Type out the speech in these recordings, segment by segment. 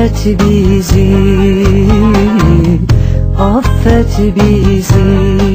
affet bizi affet bizi.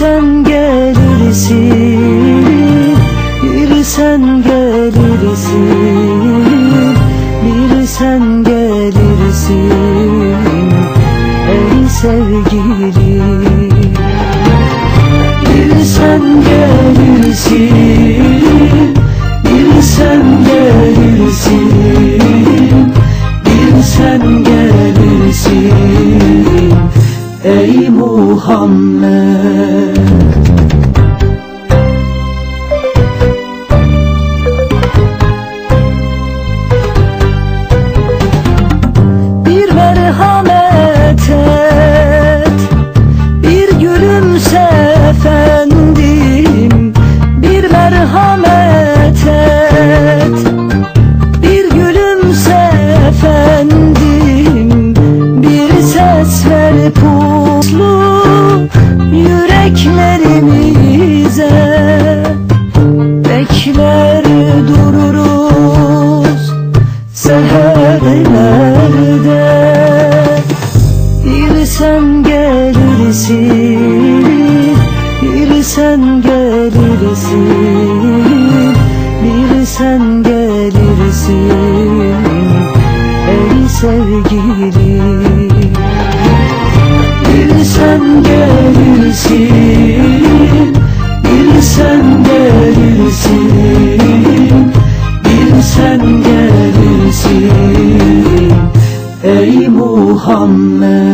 Sen gelirsin Bir sen gelirsin Bir sen gelirsin. Ey sevgili Bir sen gelirsin Bir sen gelirsin Bir sen gelirsin. Ey Muhammed merhamet et. Bir gülümse efendim Bir merhamet et. Bir gülümse efendim Bir ses ver puslu yüreklerimize. Bekler dururuz gelirsin. Bir sen gelirsin. Bir sen gelirsin. Ey sevgili Bir sen gelirsin. Bir sen gelirsin. Bir sen gelirsin. Ey Muhammed